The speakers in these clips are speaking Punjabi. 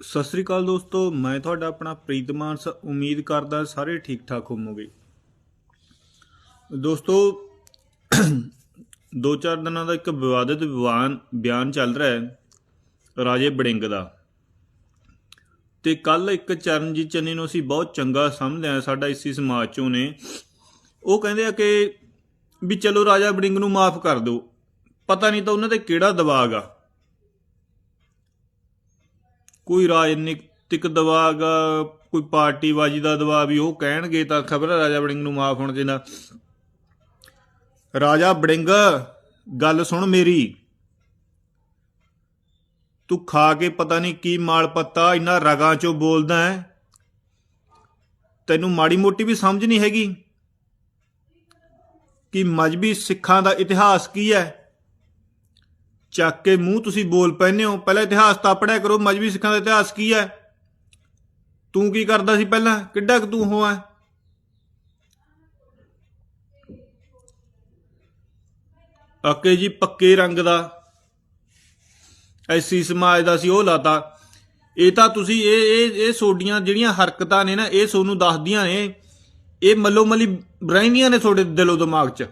ਸਤਿ ਸ੍ਰੀ ਅਕਾਲ ਦੋਸਤੋ, ਮੈਂ ਤੁਹਾਡਾ ਆਪਣਾ ਪ੍ਰੀਤਮਾਨਸ ਉਮੀਦ ਕਰਦਾ ਸਾਰੇ ਠੀਕ ਠਾਕ ਹੋਵੋਗੇ। ਦੋਸਤੋ, ਦੋ ਚਾਰ ਦਿਨਾਂ ਦਾ ਇੱਕ ਵਿਵਾਦਿਤ ਵਿਵਾਨ ਬਿਆਨ ਚੱਲ ਰਿਹਾ ਹੈ, ਰਾਜੇ ਬੜਿੰਗ ਦਾ। ਤੇ ਕੱਲ ਇੱਕ ਚਰਨਜੀਤ ਚੰਨੀ ਨੂੰ ਅਸੀਂ ਬਹੁਤ ਚੰਗਾ ਸਮਝਦੇ ਆ ਸਾਡਾ ਇਸੀ ਸਮਾਜ ਚੋਂ ਨੇ। ਉਹ ਕਹਿੰਦੇ ਆ ਕਿ ਵੀ ਚਲੋ ਰਾਜਾ ਬੜਿੰਗ ਨੂੰ ਮਾਫ ਕਰ ਦਿਓ, ਪਤਾ ਨਹੀਂ ਤਾਂ ਉਹਨਾਂ ਤੇ ਕਿਹੜਾ ਦਬਾਅ ਆ ਕੋਈ ਰਾਜਨੀਤਿਕ ਦਬਾਅ ਗਾ ਕੋਈ ਪਾਰਟੀਬਾਜੀ ਦਾ ਦਬਾਅ ਵੀ ਉਹ ਕਹਿਣਗੇ ਤਾਂ ਖਬਰ ਰਾਜਾ ਬੜਿੰਗ ਨੂੰ ਮਾਫ ਹੋਣ ਦੇਣਾ ਰਾਜਾ ਬੜਿੰਗ, ਗੱਲ ਸੁਣ ਮੇਰੀ। ਤੂੰ ਖਾ ਕੇ ਪਤਾ ਨਹੀਂ ਕੀ ਮਾਲ ਪੱਤਾ, ਇੰਨਾ ਰਗਾਂ ਚੋਂ ਬੋਲਦਾ ਹੈ। ਤੈਨੂੰ ਮਾੜੀ ਮੋਟੀ ਵੀ ਸਮਝ ਨਹੀਂ ਹੈਗੀ? ਕਿ ਮਜਬੀ ਸਿੱਖਾਂ ਦਾ ਇਤਿਹਾਸ ਕੀ ਹੈ? ਚੱਕ ਕੇ ਮੂੰਹ ਤੁਸੀਂ ਬੋਲ ਪੈਨੇ ਹੋ। ਪਹਿਲਾਂ ਇਤਿਹਾਸ ਤਾਂ ਪੜਿਆ ਕਰੋ, ਮਜਬੀ ਸਿੱਖਾਂ ਦਾ ਇਤਿਹਾਸ ਕੀ ਹੈ? ਤੂੰ ਕੀ ਕਰਦਾ ਸੀ ਪਹਿਲਾਂ? ਕਿੱਡਾ ਕੁ ਤੂੰ ਹੋਆ ਅੱਕੇ ਜੀ, ਪੱਕੇ ਰੰਗ ਦਾ ਐਸੀ ਸਮਾਜ ਦਾ ਸੀ, ਉਹ ਲਾਤਾ। ਇਹ ਤਾਂ ਤੁਸੀਂ ਇਹ ਇਹ ਇਹ ਸੋਡੀਆਂ ਜਿਹੜੀਆਂ ਹਰਕਤਾਂ ਨੇ ਨਾ, ਇਹ ਸੋਨੂੰ ਦੱਸਦੀਆਂ ਨੇ, ਇਹ ਮੱਲੋ ਮੱਲੀ ਰਹਿੰਦੀਆਂ ਨੇ ਤੁਹਾਡੇ ਦਿਲੋਂ ਦਿਮਾਗ 'ਚ।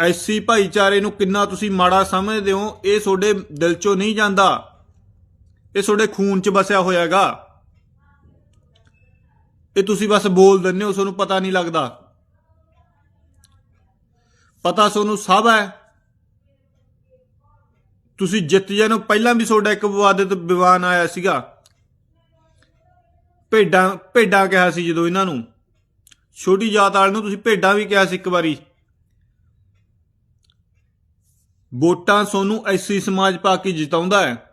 ਐਸੀ ਭਾਈਚਾਰੇ ਨੂੰ ਕਿੰਨਾ ਤੁਸੀਂ ਮਾੜਾ ਸਮਝਦੇ ਹੋ, ਇਹ ਤੁਹਾਡੇ ਦਿਲ 'ਚੋਂ ਨਹੀਂ ਜਾਂਦਾ। ਇਹ ਤੁਹਾਡੇ ਖੂਨ 'ਚ ਵਸਿਆ ਹੋਇਆਗਾ। ਇਹ ਤੁਸੀਂ ਬਸ ਬੋਲ ਦਿੰਦੇ ਹੋ, ਤੁਹਾਨੂੰ ਪਤਾ ਨਹੀਂ ਲੱਗਦਾ। ਪਤਾ ਤੁਹਾਨੂੰ ਸਭ ਹੈ। ਤੁਸੀਂ ਜਿੱਤ ਜਾਨੋ ਪਹਿਲਾਂ ਵੀ ਤੁਹਾਡਾ ਇੱਕ ਵਿਵਾਦਿਤ ਵਿਵਾਨ ਆਇਆ ਸੀਗਾ। ਭੇਡਾਂ ਭੇਡਾਂ ਕਿਹਾ ਸੀ ਜਦੋਂ ਇਹਨਾਂ ਨੂੰ। ਛੋਟੀ ਜਾਤ ਵਾਲੇ ਨੂੰ ਤੁਸੀਂ ਭੇਡਾਂ ਵੀ ਕਿਹਾ ਸੀ ਇੱਕ ਵਾਰੀ। ਵੋਟਾਂ ਸੋਨੂੰ ਐਸੀ ਸਮਾਜ ਪਾ ਕੇ ਜਿਤਾਉਂਦਾ ਹੈ।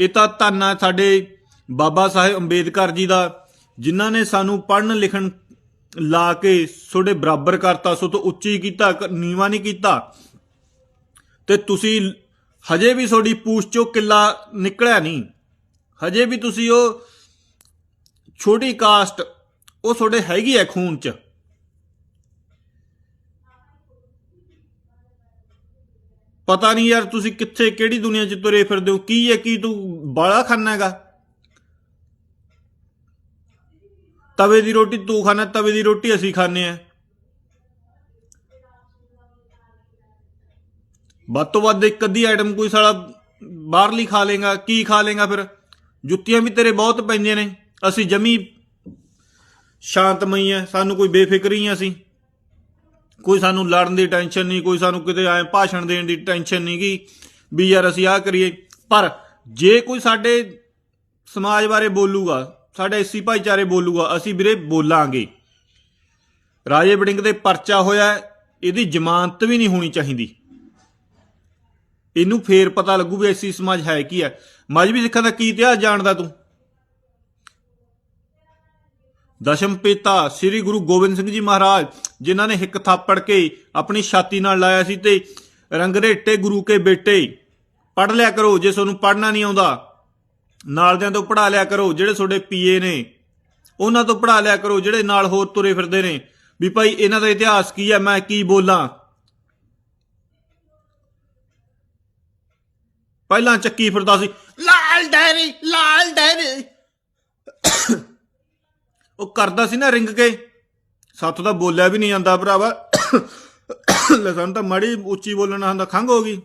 ਇਹ ਤਾਂ ਧੰਨ ਹੈ ਸਾਡੇ ਬਾਬਾ ਸਾਹਿਬ ਅੰਬੇਦਕਰ ਜੀ ਦਾ, ਜਿਨ੍ਹਾਂ ਨੇ ਸਾਨੂੰ ਪੜ੍ਹਨ ਲਿਖਣ ਲਾ ਕੇ ਤੁਹਾਡੇ ਬਰਾਬਰ ਕਰਤਾ, ਸੋ ਤੋਂ ਉੱਚੀ ਕੀਤਾ, ਕ- ਨੀਵਾਂ ਨਹੀਂ ਕੀਤਾ। ਤੇ ਤੁਸੀਂ ਹਜੇ ਵੀ ਤੁਹਾਡੀ ਪੂਛ ਚੋਂ ਕਿੱਲਾ ਨਿਕਲਿਆ ਨਹੀਂ। ਹਜੇ ਵੀ ਤੁਸੀਂ ਉਹ ਛੋਟੀ ਕਾਸਟ, ਉਹ ਤੁਹਾਡੇ ਹੈਗੀ ਹੈ ਖੂਨ ਚ। ਪਤਾ ਨਹੀਂ ਯਾਰ ਤੁਸੀਂ ਕਿੱਥੇ, ਕਿਹੜੀ ਦੁਨੀਆ 'ਚ ਤੁਰੇ ਫਿਰਦੇ ਹੋ, ਕੀ ਹੈ, ਕੀ ਤੂੰ ਬਾਲਾ ਖਾਨਾ ਹੈਗਾ? ਤਵੇ ਦੀ ਰੋਟੀ ਤੂੰ ਖਾਣਾ ਤਵੇ ਦੀ ਰੋਟੀ ਅਸੀਂ ਖਾਂਦੇ ਆ ਵੱਧ ਤੋਂ ਵੱਧ ਇੱਕ ਅੱਧੀ ਆਈਟਮ ਕੋਈ ਸਾਲਾ ਬਾਹਰਲੀ ਖਾ ਲੇਗਾ ਕੀ ਖਾ ਲੇਗਾ ਫਿਰ? ਜੁੱਤੀਆਂ ਵੀ ਤੇਰੇ ਬਹੁਤ ਪੈਂਦੀਆਂ ਨੇ, ਅਸੀਂ ਜਮੀ ਸ਼ਾਂਤਮਈ ਆ ਸਾਨੂੰ ਕੋਈ ਬੇਫਿਕਰੀ ਆ ਅਸੀਂ। ਕੋਈ ਸਾਨੂੰ ਲੜਨ ਦੀ ਟੈਨਸ਼ਨ ਨਹੀਂ, ਕੋਈ ਸਾਨੂੰ ਕਿਤੇ ਐ ਭਾਸ਼ਣ ਦੇਣ ਦੀ ਟੈਨਸ਼ਨ ਨਹੀਂ ਗੀ ਵੀ ਯਾਰ ਅਸੀਂ ਆਹ ਕਰੀਏ। ਪਰ ਜੇ ਕੋਈ ਸਾਡੇ ਸਮਾਜ ਬਾਰੇ ਬੋਲੂਗਾ, ਸਾਡੇ ਐਸੀ ਭਾਈਚਾਰੇ ਬੋਲੂਗਾ, ਅਸੀਂ ਵੀਰੇ ਬੋਲਾਂਗੇ। ਰਾਜੇ ਬੜਿੰਗ ਦੇ ਪਰਚਾ ਹੋਇਆ ਇਹਦੀ ਜ਼ਮਾਨਤ ਵੀ ਨਹੀਂ ਹੋਣੀ ਚਾਹੀਦੀ। ਇਹਨੂੰ ਫੇਰ ਪਤਾ ਲੱਗੂ ਵੀ ਐਸੀ ਸਮਾਜ ਹੈ ਕੀ ਹੈ। ਮਜਬੀ ਸਿੱਖਾਂ ਦਾ ਕੀ ਇਤਿਹਾਸ ਜਾਣਦਾ ਤੂੰ? ਦਸ਼ਮ ਪਿਤਾ ਸ੍ਰੀ ਗੁਰੂ ਗੋਬਿੰਦ ਸਿੰਘ ਜੀ ਮਹਾਰਾਜ, ਜਿਨ੍ਹਾਂ ਨੇ ਇੱਕ ਥਾਪੜ ਕੇ ਆਪਣੀ ਛਾਤੀ ਨਾਲ ਲਾਇਆ ਸੀ ਤੇ ਰੰਗਰੇਟੇ ਗੁਰੂ ਕੇ ਬੇਟੇ ਪੜ ਲਿਆ ਕਰੋ, ਜੇ ਤੁਹਾਨੂੰ ਪੜਨਾ ਨਹੀਂ ਆਉਂਦਾ। ਨਾਲਦਿਆਂ ਤੋਂ ਪੜਾ ਲਿਆ ਕਰੋ, ਜਿਹੜੇ ਤੁਹਾਡੇ ਪੀਏ ਨੇ। ਉਹਨਾਂ ਤੋਂ ਪੜਾ ਲਿਆ ਕਰੋ, ਜਿਹੜੇ ਨਾਲ ਹੋਰ ਤੁਰੇ ਫਿਰਦੇ ਨੇ। ਵੀ ਭਾਈ, ਇਹਨਾਂ ਦਾ ਇਤਿਹਾਸ ਕੀ ਹੈ? ਮੈਂ ਕੀ ਬੋਲਾਂ? ਪਹਿਲਾਂ ਚੱਕੀ ਫਿਰਦਾ ਸੀ, ਲਾਲ ਡੈਰੀ ਲਾਲ ਡੈਰੀ। ਉਹ ਕਰਦਾ ਸੀ ਨਾ ਰਿੰਗ ਕੇ। ਸਾਥੋਂ ਤਾਂ ਬੋਲਿਆ ਵੀ ਨਹੀਂ ਜਾਂਦਾ ਭਰਾਵਾ। ਲੈ ਸਾਨੂੰ ਤਾਂ ਮਾੜੀ ਉੱਚੀ ਬੋਲਣਾ ਹੁੰਦਾ ਖੰਗ ਹੋ ਗਈ।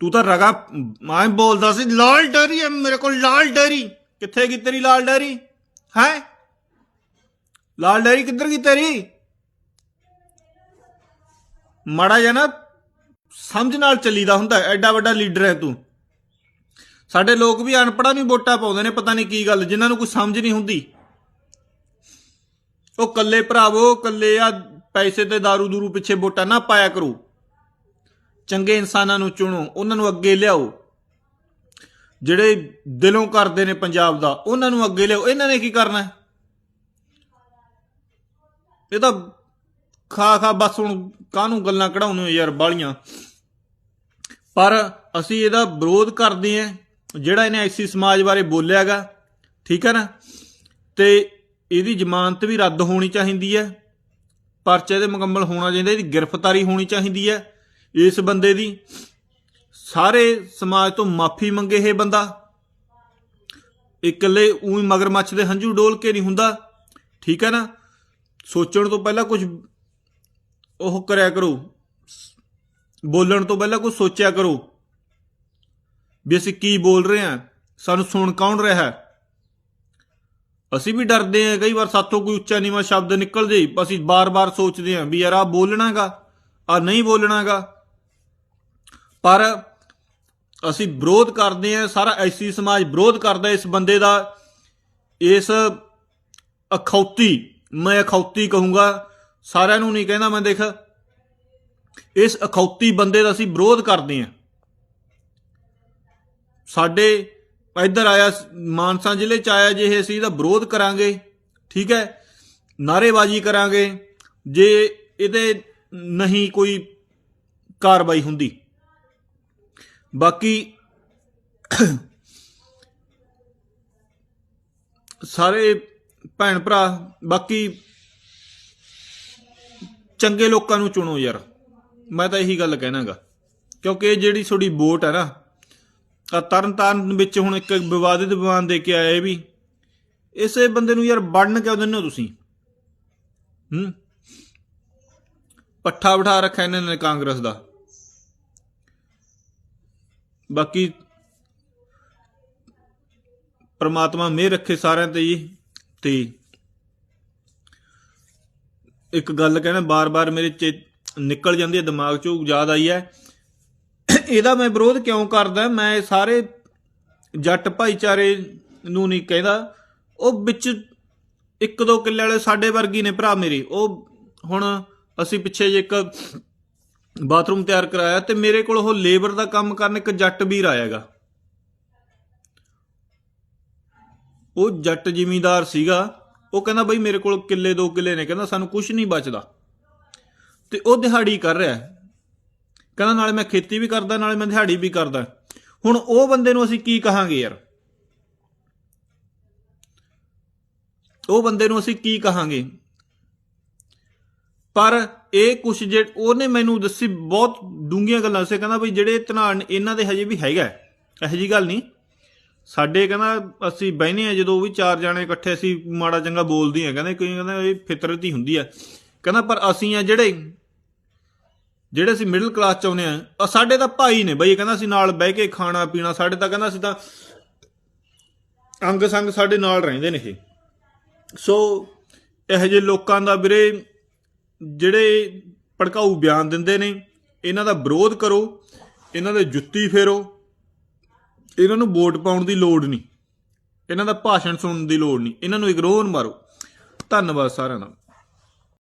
ਤੂੰ ਤਾਂ ਰਗਾ, ਮੈਂ ਬੋਲਦਾ ਸੀ, ਲਾਲ ਡੈਰੀ ਹੈ ਮੇਰੇ ਕੋਲ, ਲਾਲ ਡੈਰੀ। ਕਿੱਥੇ ਗਈ ਤੇਰੀ ਲਾਲ ਡੈਰੀ? ਹੈ? ਲਾਲ ਡੈਰੀ ਕਿੱਧਰ ਗਈ ਤੇਰੀ? ਮਾੜਾ ਜਿਹਾ ਨਾ ਸਮਝ ਨਾਲ ਚੱਲੀਦਾ ਹੁੰਦਾ, ਐਡਾ ਵੱਡਾ ਲੀਡਰ ਹੈ ਤੂੰ। ਸਾਡੇ ਲੋਕ ਵੀ ਅਨਪੜ੍ਹਾਂ ਨੂੰ ਵੋਟਾਂ ਪਾਉਂਦੇ ਨੇ, ਪਤਾ ਨਹੀਂ ਕੀ ਗੱਲ, ਜਿਨ੍ਹਾਂ ਨੂੰ ਕੋਈ ਸਮਝ ਨਹੀਂ ਹੁੰਦੀ। ਉਹ ਕੱਲੇ ਭਰਾਵੋ, ਕੱਲੇ ਆ ਪੈਸੇ ਤੇ दारू ਦੂਰੂ ਪਿੱਛੇ ਵੋਟਾਂ ਨਾ ਪਾਇਆ ਕਰੋ। ਚੰਗੇ ਇਨਸਾਨਾਂ ਨੂੰ ਚੁਣੋ, ਉਹਨਾਂ ਨੂੰ ਅੱਗੇ ਲਿਆਓ। ਜਿਹੜੇ ਦਿਲੋਂ ਕਰਦੇ ਨੇ ਪੰਜਾਬ ਦਾ, ਉਹਨਾਂ ਨੂੰ ਅੱਗੇ ਲਿਆਓ। ਇਹਨਾਂ ਨੇ ਕੀ ਕਰਨਾ? ਇਹ ਤਾਂ ਖਾ ਖਾ ਬਸ ਹੁਣ ਕਾਹਨੂੰ ਗੱਲਾਂ ਕਢਾਉਣੇ ਯਾਰ ਬਾਲੀਆਂ। ਪਰ ਅਸੀਂ ਇਹਦਾ ਵਿਰੋਧ ਕਰਦੇ ਆਂ ਜਿਹੜਾ ਇਹਨੇ ਐਸੀ ਸਮਾਜ ਬਾਰੇ ਬੋਲਿਆਗਾ, ਠੀਕ ਹੈ ਨਾ? ਤੇ ਇਹਦੀ ਜ਼ਮਾਨਤ ਵੀ ਰੱਦ ਹੋਣੀ ਚਾਹੀਦੀ ਹੈ। ਪਰਚੇ ਦੇ ਮੁਕੰਮਲ ਹੋਣਾ ਚਾਹੀਦਾ, ਇਹਦੀ ਗ੍ਰਿਫਤਾਰੀ ਹੋਣੀ ਚਾਹੀਦੀ ਹੈ। ਇਸ ਬੰਦੇ ਦੀ ਸਾਰੇ ਸਮਾਜ ਤੋਂ ਮਾਫੀ ਮੰਗੇ ਇਹ ਬੰਦਾ। ਇਕੱਲੇ ਉਹੀ ਮਗਰਮੱਛ ਦੇ ਹੰਝੂ ਡੋਲ ਕੇ ਨਹੀਂ ਹੁੰਦਾ। ਠੀਕ ਹੈ ਨਾ? ਸੋਚਣ ਤੋਂ ਪਹਿਲਾਂ ਕੁਝ ਉਹ ਕਰਿਆ ਕਰੋ। ਬੋਲਣ ਤੋਂ ਪਹਿਲਾਂ ਕੁਝ ਸੋਚਿਆ ਕਰੋ। ਵੀ ਅਸੀਂ ਕੀ ਬੋਲ ਰਹੇ ਹਾਂ? ਸਾਨੂੰ ਸੁਣ ਕੌਣ ਰਿਹਾ ਹੈ? ਅਸੀਂ ਵੀ ਡਰਦੇ ਹਾਂ, ਕਈ ਵਾਰ ਸਾਥੋਂ ਕੋਈ ਉੱਚਾ ਨੀਵਾਂ ਸ਼ਬਦ ਨਿਕਲ ਜੇ, ਅਸੀਂ ਬਾਰ-ਬਾਰ ਸੋਚਦੇ ਹਾਂ ਵੀ ਯਾਰ ਆ ਬੋਲਣਾਗਾ ਆ ਨਹੀਂ ਬੋਲਣਾਗਾ। ਪਰ ਅਸੀਂ ਵਿਰੋਧ ਕਰਦੇ ਹਾਂ, ਸਾਰਾ ਐਸੀ ਸਮਾਜ ਵਿਰੋਧ ਕਰਦਾ ਇਸ ਬੰਦੇ ਦਾ, ਇਸ ਅਖੌਤੀ, ਮੈਂ ਅਖੌਤੀ ਕਹੂੰਗਾ, ਸਾਰਿਆਂ ਨੂੰ ਨਹੀਂ ਕਹਿੰਦਾ ਮੈਂ ਦੇਖ, ਇਸ ਅਖੌਤੀ ਬੰਦੇ ਦਾ ਅਸੀਂ ਵਿਰੋਧ ਕਰਦੇ ਹਾਂ। ਸਾਡੇ ਇੱਧਰ ਆਇਆ, ਮਾਨਸਾ ਜ਼ਿਲ੍ਹੇ ਚ ਆਇਆ, ਜੇ ਅਸੀਂ ਇਹਦਾ ਵਿਰੋਧ ਕਰਾਂਗੇ, ਠੀਕ ਹੈ ਨਾਰੇਬਾਜ਼ੀ ਕਰਾਂਗੇ, ਜੇ ਇਹਦੇ ਨਹੀਂ ਕੋਈ ਕਾਰਵਾਈ ਹੁੰਦੀ। ਬਾਕੀ ਸਾਰੇ ਭੈਣ ਭਰਾ, ਬਾਕੀ ਚੰਗੇ ਲੋਕਾਂ ਨੂੰ ਚੁਣੋ ਯਾਰ, ਮੈਂ ਤਾਂ ਇਹੀ ਗੱਲ ਕਹਿਣਾਗਾ, ਕਿਉਂਕਿ ਇਹ ਜਿਹੜੀ ਤੁਹਾਡੀ ਵੋਟ ਹੈ ਨਾ ਆ ਤਰਨ ਤਾਰਨ ਵਿੱਚ ਹੁਣ ਇੱਕ ਵਿਵਾਦਿਤ ਬਿਆਨ ਦੇ ਕੇ ਆਇਆ ਇਹ ਵੀ ਇਸੇ ਬੰਦੇ ਨੂੰ ਯਾਰ ਵੜਨ ਕਿਉਂ ਦਿੰਦੇ ਹੋ ਤੁਸੀਂ? ਹੂੰ? ਪੱਠਾ ਬਿਠਾ ਰੱਖਿਆ ਇਹਨਾਂ ਨੇ ਕਾਂਗਰਸ ਦਾ। ਬਾਕੀ ਪ੍ਰਮਾਤਮਾ ਮਿਹਰ ਰੱਖੇ ਸਾਰਿਆਂ ਤੇ ਜੀ। ਤੇ ਇੱਕ ਗੱਲ ਕਹਿਣਾ, ਬਾਰ-ਬਾਰ ਮੇਰੇ ਚ ਨਿਕਲ ਜਾਂਦੀ ਹੈ, ਦਿਮਾਗ ਚੋਂ ਯਾਦ ਆਈ ਹੈ। ਇਹਦਾ ਮੈਂ ਵਿਰੋਧ ਕਿਉਂ ਕਰਦਾ? ਮੈਂ ਸਾਰੇ ਜੱਟ ਭਾਈਚਾਰੇ ਨੂੰ ਨਹੀਂ ਕਹਿੰਦਾ। ਉਹ ਵਿੱਚ ਇੱਕ ਦੋ ਕਿੱਲੇ ਵਾਲੇ ਸਾਡੇ ਵਰਗੀ ਨੇ ਭਰਾ ਮੇਰੇ। ਉਹ ਹੁਣ ਅਸੀਂ ਪਿੱਛੇ ਜੇ ਇੱਕ ਬਾਥਰੂਮ ਤਿਆਰ ਕਰਾਇਆ ਤੇ ਮੇਰੇ ਕੋਲ ਉਹ ਲੇਬਰ ਦਾ ਕੰਮ ਕਰਨ ਇੱਕ ਜੱਟ ਵੀਰ ਆਇਆਗਾ ਉਹ ਜੱਟ ਜ਼ਿਮੀਂਦਾਰ ਸੀਗਾ। ਉਹ ਕਹਿੰਦਾ, ਬਈ ਮੇਰੇ ਕੋਲ ਕਿੱਲੇ ਦੋ ਕਿੱਲੇ ਨੇ। ਕਹਿੰਦਾ, ਸਾਨੂੰ ਕੁਝ ਨਹੀਂ ਬਚਦਾ। ਤੇ ਉਹ ਦਿਹਾੜੀ ਕਰ ਰਿਹਾ। ਕਹਿੰਦਾ ਨਾਲੇ ਮੈਂ ਖੇਤੀ ਵੀ ਕਰਦਾ, ਨਾਲੇ ਮੈਂ ਦਿਹਾੜੀ ਵੀ ਕਰਦਾ। ਹੁਣ ਉਹ ਬੰਦੇ ਨੂੰ ਅਸੀਂ ਕੀ ਕਹਾਂਗੇ ਯਾਰ? ਉਹ ਬੰਦੇ ਨੂੰ ਅਸੀਂ ਕੀ ਕਹਾਂਗੇ? ਪਰ ਇਹ ਕੁਛ ਜੇ ਉਹਨੇ ਮੈਨੂੰ ਦੱਸੀ, ਬਹੁਤ ਡੂੰਘੀਆਂ ਗੱਲਾਂ ਸੀ ਕਹਿੰਦਾ ਵੀ ਜਿਹੜੇ ਧਨਾਨ ਇਹਨਾਂ ਦੇ ਹਜੇ ਵੀ ਹੈਗਾ ਇਹੋ ਜੀ ਗੱਲ ਨਹੀਂ। ਸਾਡੇ ਕਹਿੰਦਾ ਅਸੀਂ ਬਹਿਨੇ ਆ, ਜਦੋਂ ਵੀ ਚਾਰ ਜਾਣੇ ਇਕੱਠੇ ਅਸੀਂ ਮਾੜਾ ਚੰਗਾ ਬੋਲਦੇ ਆ। ਕਹਿੰਦੇ ਕੋਈ ਕਹਿੰਦਾ ਇਹ ਫਿਤਰਤ ਹੀ ਹੁੰਦੀ ਆ। ਕਹਿੰਦਾ ਪਰ ਅਸੀਂ ਆ ਜਿਹੜੇ ਜਿਹੜੇ ਅਸੀਂ ਮਿਡਲ ਕਲਾਸ ਚ ਆਉਨੇ ਆ ਸਾਡੇ ਤਾਂ ਭਾਈ ਨੇ ਬਈ ਕਹਿੰਦਾ ਅਸੀਂ ਨਾਲ ਬਹਿ ਕੇ ਖਾਣਾ ਪੀਣਾ, ਸਾਡੇ ਤਾਂ ਕਹਿੰਦਾ ਅਸੀਂ ਤਾਂ ਅੰਗ ਸੰਗ ਸਾਡੇ ਨਾਲ ਰਹਿੰਦੇ ਨੇ ਇਹ। ਸੋ ਇਹੋ ਜਿਹੇ ਲੋਕਾਂ ਦਾ ਵੀਰੇ ਜਿਹੜੇ ਭੜਕਾਊ ਬਿਆਨ ਦਿੰਦੇ ਨੇ, ਇਹਨਾਂ ਦਾ ਵਿਰੋਧ ਕਰੋ, ਇਹਨਾਂ ਦੇ ਜੁੱਤੀ ਫੇਰੋ, ਇਹਨਾਂ ਨੂੰ ਵੋਟ ਪਾਉਣ ਦੀ ਲੋੜ ਨਹੀਂ, ਇਹਨਾਂ ਦਾ ਭਾਸ਼ਣ ਸੁਣਨ ਦੀ ਲੋੜ ਨਹੀਂ, ਇਹਨਾਂ ਨੂੰ ਇਗਨੋਰ ਮਾਰੋ। ਧੰਨਵਾਦ ਸਾਰਿਆਂ ਦਾ।